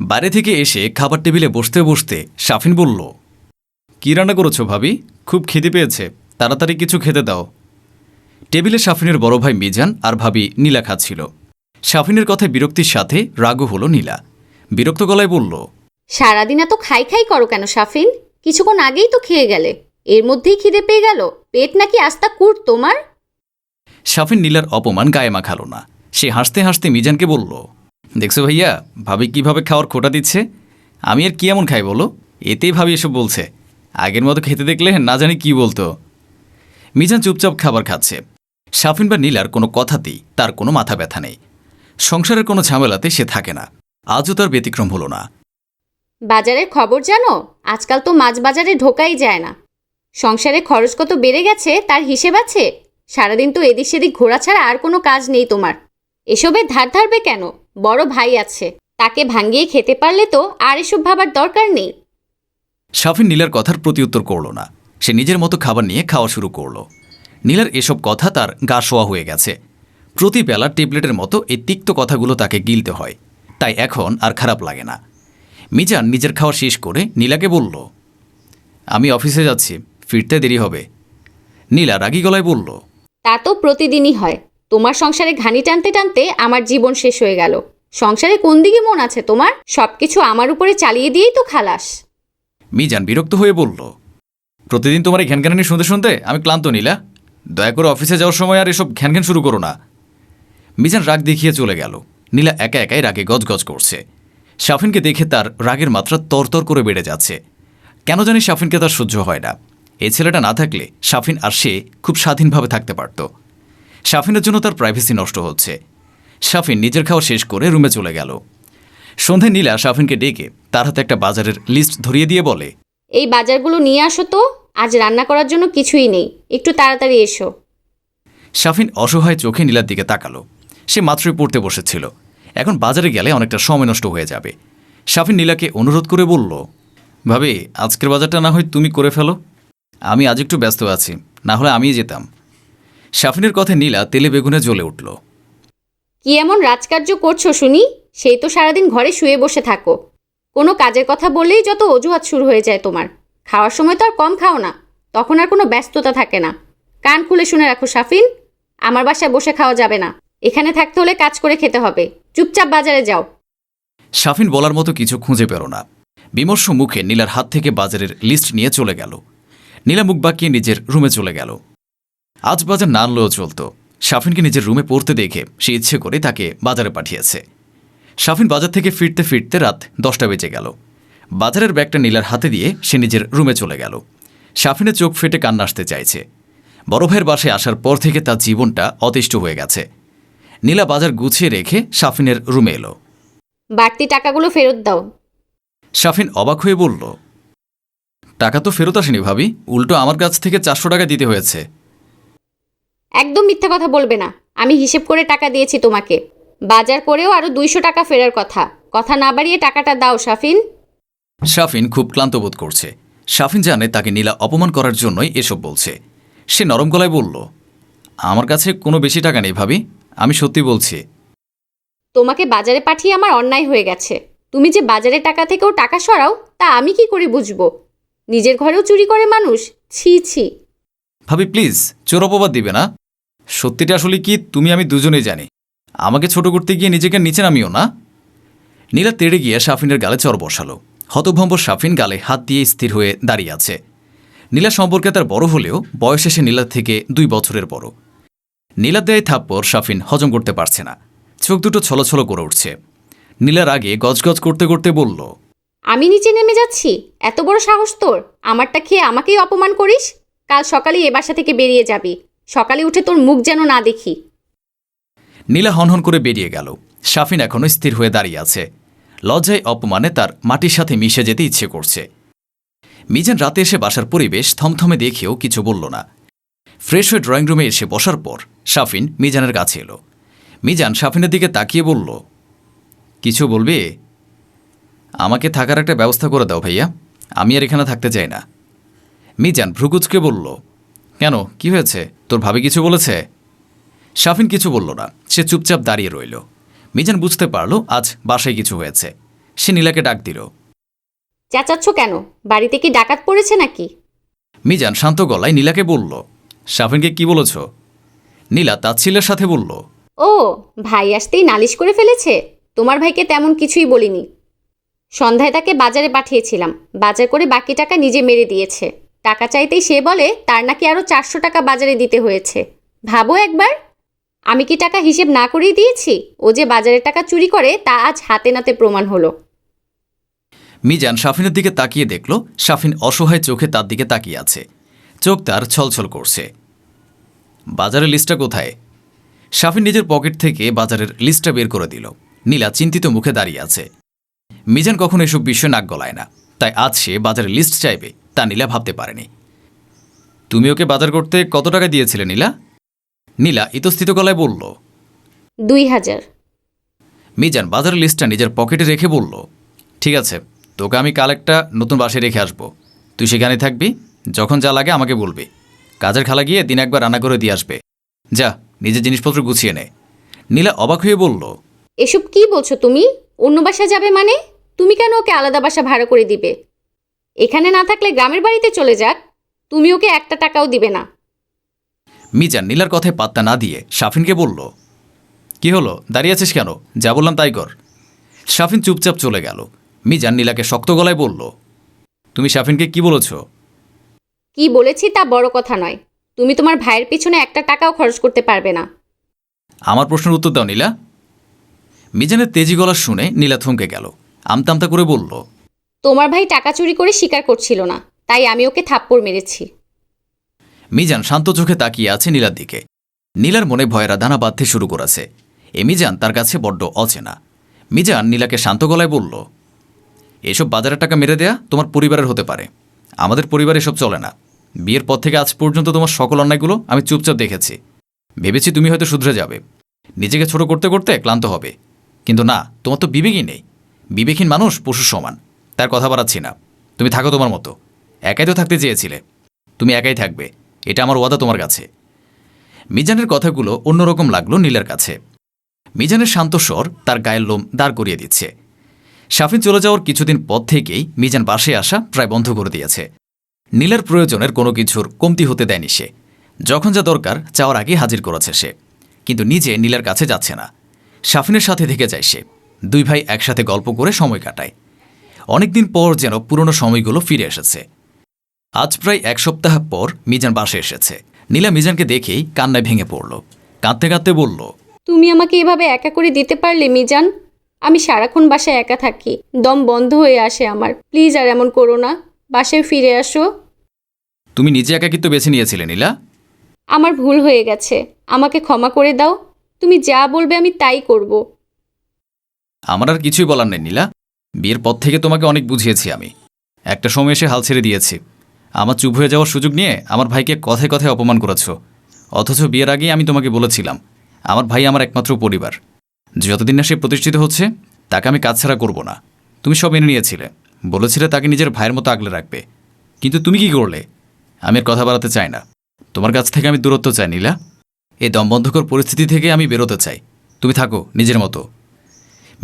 বাইরে থেকে এসে খাবার টেবিলে বসতে বসতে শাফিন বলল কী রান্না করেছ ভাবি? খুব খিদে পেয়েছে। তাড়াতাড়ি কিছু খেতে দাও। টেবিলে শাফিনের বড় ভাই মিজান আর ভাবি নীলা খাচ্ছিল শাফিনের কথায় বিরক্তির সাথে রাগও হলো নীলা। বিরক্ত গলায় বলল সারাদিন এত খাই খাই করো কেন সাফিন কিছুক্ষণ আগেই তো খেয়ে গেলে। এর মধ্যেই খিদে পেয়ে গেল। পেট নাকি আস্তা কুট তোমার? শাফিন নীলার অপমান গায়ে মাখালো না। সে হাসতে হাসতে মিজানকে বলল দেখছ ভাইয়া, ভাবি কীভাবে খাওয়ার খোটা দিচ্ছে? আমি আর কি এমন খাই বলো? এতেই ভাবি এসব বলছে। আগের মতো খেতে দেখলে না জানি কি বলতো। মিজান চুপচাপ খাবার খাচ্ছে। শাফিন বা নীলার কোনো কথাতেই তার কোনো মাথা ব্যথা নেই। সংসারের কোনো ঝামেলাতে সে থাকে না। আজও তার ব্যতিক্রম হলো না। বাজারের খবর জানো? আজকাল তো মাছ বাজারে ঢোকাই যায় না। সংসারে খরচ কত বেড়ে গেছে তার হিসেব আছে? সারাদিন তো এদিক সেদিক ঘোরা ছাড়া আর কোনো কাজ নেই তোমার। এসবের ধার ধারবে কেন? বড় ভাই আছে। তাকে ভাঙ্গিয়ে খেতে পারলে তো আর এসব ভাবার দরকার নেই। শাফিন নীলার কথার প্রতিউত্তর করল না। সে নিজের মতো খাবার নিয়ে খাওয়া শুরু করল। নীলার এসব কথা তার গা শোয়া হয়ে গেছে। প্রতি বেলা টেবলেটের মতো এই তিক্ত কথাগুলো তাকে গিলতে হয়। তাই এখন আর খারাপ লাগে না। মিজান নিজের খাওয়া শেষ করে নীলাকে বলল আমি অফিসে যাচ্ছি ফিরতে দেরি হবে। নীলা রাগী গলায় বলল তা তো প্রতিদিনই হয়। তোমার সংসারে ঘানি টানতে টানতে আমার জীবন শেষ হয়ে গেল। সংসারে কোন দিকে মন আছে তোমার? সবকিছু আমার উপরে চালিয়ে দিয়েই তো খালাস। মিজান বিরক্ত হয়ে বলল, প্রতিদিন তোমার এই ঘ্যানঘ্যানানি শুনতে শুনতে আমি ক্লান্ত নীলা। দয়া করে অফিসে যাওয়ার সময় আর এসব ঘ্যানঘ্যান শুরু করো না। মিজান রাগ দেখিয়ে চলে গেল। নীলা একা একাই রাগে গজগজ করছে। শাফিনকে দেখে তার রাগের মাত্রা তরতর করে বেড়ে যাচ্ছে। কেন জানি শাফিনকে তার সহ্য হয় না। এই ছেলেটা না থাকলে শাফিন আর সে খুব স্বাধীনভাবে থাকতে পারত। শাফিনের জন্য তার প্রাইভেসি নষ্ট হচ্ছে। শাফিন নিজের খাওয়া শেষ করে রুমে চলে গেল। সন্ধে নীলা শাফিনকে ডেকে তার হাতে একটা বাজারের লিস্ট ধরিয়ে দিয়ে বলে এই বাজারগুলো নিয়ে আসো তো আজ রান্না করার জন্য কিছুই নেই একটু তাড়াতাড়ি এসো। শাফিন অসহায় চোখে নীলার দিকে তাকালো। সে মাত্রই পড়তে বসেছিল। এখন বাজারে গেলে অনেকটা সময় নষ্ট হয়ে যাবে। শাফিন নীলাকে অনুরোধ করে বলল ভাবি আজকের বাজারটা না হয় তুমি করে ফেলো। আমি আজ একটু ব্যস্ত আছি না হলে আমিই যেতাম। শাফিনের কথায় নীলা তেলে বেগুনে জ্বলে উঠল। কি এমন রাজকার্য করছ শুনি? সেই তো সারাদিন ঘরে শুয়ে বসে থাকো। কোনো কাজের কথা বললেই যত অজুহাত শুরু হয়ে যায় তোমার। খাওয়ার সময় তো আর কম খাও না। তখন আর কোনো ব্যস্ততা থাকে না। কান খুলে শুনে রাখো সাফিন আমার বাসায় বসে খাওয়া যাবে না। এখানে থাকতে হলে কাজ করে খেতে হবে। চুপচাপ বাজারে যাও। শাফিন বলার মতো কিছু খুঁজে পেল না। বিমর্ষ মুখে নীলার হাত থেকে বাজারের লিস্ট নিয়ে চলে গেল। নীলা মুখ বাঁকিয়ে নিজের রুমে চলে গেল। আজ বাজার না আনলেও চলত। শাফিনকে নিজের রুমে পড়তে দেখে সে ইচ্ছে করে তাকে বাজারে পাঠিয়েছে। শাফিন বাজার থেকে ফিরতে ফিরতে রাত দশটা বেজে গেল। বাজারের ব্যাগটা নীলার হাতে দিয়ে সে নিজের রুমে চলে গেল। শাফিনের চোখ ফেটে কান্না আসতে চাইছে। বড় ভাইয়ের বাসায় আসার পর থেকে তার জীবনটা অতিষ্ঠ হয়ে গেছে। নীলা বাজার গুছিয়ে রেখে শাফিনের রুমে এলো। বাড়তি টাকাগুলো ফেরত দাও। শাফিন অবাক হয়ে বলল টাকা তো ফেরত আসেনি ভাবি। উল্টো আমার কাছ থেকে চারশো টাকা দিতে হয়েছে। একদম মিথ্যা কথা বলবে না। আমি হিসেব করে টাকা দিয়েছি তোমাকে। বাজার করেও আরও দুইশো টাকা ফেরার কথা। কথা না বাড়িয়ে টাকাটা দাও সাফিন শাফিন খুব ক্লান্ত বোধ করছে। শাফিন জানে তাকে নীলা অপমান করার জন্যই এসব বলছে। সে নরম গলায় বলল আমার কাছে কোনো বেশি টাকা নেই ভাবি। আমি সত্যি বলছি। তোমাকে বাজারে পাঠিয়ে আমার অন্যায় হয়ে গেছে। তুমি যে বাজারে টাকা থেকেও টাকা সরাও তা আমি কি করে বুঝব? নিজের ঘরেও চুরি করে মানুষ? ছি ছি। ভাবি প্লিজ চোর অপবাদ দিবে না। সত্যিটা আসলে কি তুমি আমি দুজনেই জানি। আমাকে ছোট করতে গিয়ে নিজেকে নিচে নামিও না। নীলা তেড়ে গিয়ে শাফিনের গালে চর বসালো। হতভম্ব শাফিন গালে হাত দিয়ে স্থির হয়ে দাঁড়িয়ে আছে। নীলা সম্পর্কে তার বড় হলেও বয়স এসে নীলার থেকে দুই বছরের বড়। নীলা দেয় থাপ্পড় শাফিন হজম করতে পারছে না। চোখ দুটো ছলছল করে উঠছে। নীলার আগে গজগজ করতে করতে বলল, আমি নিচে নেমে যাচ্ছি। এত বড় সাহস তোর। আমারটা খেয়ে আমাকেই অপমান করিস? কাল সকালে এ বাসা থেকে বেরিয়ে যাবি। সকালে উঠে তোর মুখ যেন না দেখি। নীলা হনহন করে বেরিয়ে গেল। শাফিন এখনও স্থির হয়ে দাঁড়িয়ে আছে। লজ্জায় অপমানে তার মাটির সাথে মিশে যেতে ইচ্ছে করছে। মিজান রাতে এসে বাসার পরিবেশ থমথমে দেখেও কিছু বলল না। ফ্রেশ হয়ে ড্রয়িং রুমে এসে বসার পর শাফিন মিজানের কাছে এলো। মিজান শাফিনের দিকে তাকিয়ে বলল, কিছু বলবে? আমাকে থাকার একটা ব্যবস্থা করে দাও ভাইয়া। আমি আর এখানে থাকতে চাই না। মিজান ভ্রুকুচকে বলল, কেন? কি হয়েছে? তোর ভাবি কিছু বলেছে? শাফিন কিছু বলল না সে চুপচাপ দাঁড়িয়ে রইল। মিজান বুঝতে পারল আজ বাসায় কিছু হয়েছে। সে নীলাকে ডাক দিল। চেঁচাচ্ছ কেন? বাড়িতে কি ডাকাত পড়েছে নাকি? মিজান শান্ত গলায় নীলাকে বলল শাফিনকে কি বলেছ? নীলা তাচ্ছিল্যের সাথে বলল ও ভাই আসতেই নালিশ করে ফেলেছে? তোমার ভাইকে তেমন কিছুই বলিনি। সন্ধ্যায় তাকে বাজারে পাঠিয়েছিলাম। বাজার করে বাকি টাকা নিজে মেরে দিয়েছে। টাকা চাইতেই সে বলে, তার নাকি আরও চারশো টাকা বাজারে দিতে হয়েছে। ভাবো একবার। আমি কি টাকা হিসেব না করেই দিয়েছি? ও যে বাজারের টাকা চুরি করে, তা আজ হাতে নাতে প্রমাণ হলো। মিজান শাফিনের দিকে তাকিয়ে দেখল, শাফিন অসহায় চোখে তার দিকে তাকিয়ে আছে। চোখ তার ছলছল করছে। বাজারের লিস্টটা কোথায়? শাফিন নিজের পকেট থেকে বাজারের লিস্টটা বের করে দিল। নীলা চিন্তিত মুখে দাঁড়িয়ে আছে। মিজান কখনো এসব বিষয় নাক গলায় না। তাই আজ সে বাজারের লিস্ট চাইবে। তা নীলা ভাবতে পারেনি। তুমি ওকে বাজার করতে কত টাকা দিয়েছিলে নীলা? নীলা ইতস্থিত গলায় বলল দুই হাজার। মিজান বাজারের লিস্টটা নিজের পকেটে রেখে বলল ঠিক আছে তোকে আমি কাল একটা নতুন বাসায় রেখে আসব। তুই সেখানে থাকবি যখন যা লাগে আমাকে বলবি। কাজের খালা গিয়ে দিন একবার রান্না করে দিয়ে আসবে। যা নিজের জিনিসপত্র গুছিয়ে নে। নীলা অবাক হয়ে বলল এসব কি বলছো তুমি? অন্য বাসা যাবে মানে? তুমি কেন ওকে আলাদা বাসা ভাড়া করে দিবে? এখানে না থাকলে গ্রামের বাড়িতে চলে যাক। তুমি ওকে একটা টাকাও দিবে না। মিজান নীলার কথায় পাত্তা না দিয়ে শাফিনকে বলল কি হলো? দাঁড়িয়ে আছিস কেন? যা বললাম তাই কর। শাফিন চুপচাপ চলে গেল। মিজান নীলাকে শক্ত গলায় বলল তুমি শাফিনকে কি বলেছ? কি বলেছি তা বড় কথা নয়। তুমি তোমার ভাইয়ের পিছনে একটা টাকাও খরচ করতে পারবে না। আমার প্রশ্নের উত্তর দাও নীলা। মিজানের তেজি গলা শুনে নীলা থমকে গেল। আমতা আমতা করে বলল তোমার ভাই টাকা চুরি করে স্বীকার করছিল না, তাই আমি ওকে থাপ্পড় মেরেছি। মিজান শান্ত চোখে তাকিয়ে আছে নীলার দিকে। নীলার মনে ভয়েরা দানা বাঁধতে শুরু করেছে। এ মিজান তার কাছে বড্ড অচেনা। মিজান নীলাকে শান্ত গলায় বলল, এসব বাজারের টাকা মেরে দেয়া তোমার পরিবারের হতে পারে। আমাদের পরিবারে এসব চলে না। বিয়ের পর থেকে আজ পর্যন্ত তোমার সকল অন্যায়গুলো আমি চুপচাপ দেখেছি। ভেবেছি তুমি হয়তো শুধরে যাবে। নিজেকে ছোট করতে করতে ক্লান্ত হবে। কিন্তু না, তোমার তো বিবেকই নেই। বিবেকহীন মানুষ পশুর সমান। তার কথা বাড়াচ্ছি না। তুমি থাকো তোমার মতো। একাই তো থাকতে চেয়েছিলে। তুমি একাই থাকবে। এটা আমার ওয়াদা তোমার কাছে। মিজানের কথাগুলো অন্যরকম লাগল নীলের কাছে। মিজানের শান্ত স্বর তার গায়ের লোম দাঁড় করিয়ে দিচ্ছে। শাফিন চলে যাওয়ার কিছুদিন পর থেকেই মিজান বাসে আসা প্রায় বন্ধ করে দিয়েছে। নীলের প্রয়োজনের কোনো কিছুর কমতি হতে দেয়নি সে। যখন যা দরকার, চাওয়ার আগে হাজির করেছে সে। কিন্তু নিজে নীলের কাছে যাচ্ছে না। শাফিনের সাথে থেকে যায় সে। দুই ভাই একসাথে গল্প করে সময় কাটায়। অনেকদিন পর যেন পুরনো সময়গুলো ফিরে এসেছে। আজ প্রায় এক সপ্তাহ পর মিজান বাসে এসেছে। নীলা মিজানকে দেখেই কান্নায় ভেঙে পড়ল। কাঁদতে কাঁদতে বলল তুমি আমাকে এভাবে একা করে দিতে পারলে মিজান? আমি সারাক্ষণ বাসায় একা থাকি। দম বন্ধ হয়ে আসে আমার। প্লিজ আর এমন করো না। বাসায় ফিরে আসো। তুমি নিজে একাকিত্ব বেছে নিয়েছিলে নীলা? আমার ভুল হয়ে গেছে। আমাকে ক্ষমা করে দাও। তুমি যা বলবে আমি তাই করব। আমার আর কিছুই বলার নেই নীলা। বিয়ের পর থেকে তোমাকে অনেক বুঝিয়েছি আমি। একটা সময় এসে হাল ছেড়ে দিয়েছি। আমার চুপ হয়ে যাওয়ার সুযোগ নিয়ে আমার ভাইকে কথায় কথায় অপমান করেছ। অথচ বিয়ের আগেই আমি তোমাকে বলেছিলাম, আমার ভাই আমার একমাত্র পরিবার। যতদিন না সে প্রতিষ্ঠিত হচ্ছে, তাকে আমি কাজ ছাড়া করব না। তুমি সব মেনে নিয়েছিলে, বলেছিলে তাকে নিজের ভাইয়ের মতো আগলে রাখবে। কিন্তু তুমি কি করলে? আমি কথা বাড়াতে চাই না। তোমার কাছ থেকে আমি দূরত্ব চাই, নীলা। এই দমবন্ধকর পরিস্থিতি থেকে আমি বেরোতে চাই। তুমি থাকো, নিজের মতো।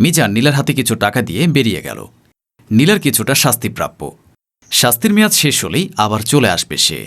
মিজান নীলার হাতে কিছু টাকা দিয়ে বেরিয়ে গেল। নীলার কিছুটা শাস্তিপ্রাপ্য। শাস্তির মেয়াদ শেষ হলেই আবার চলে আসবে সে।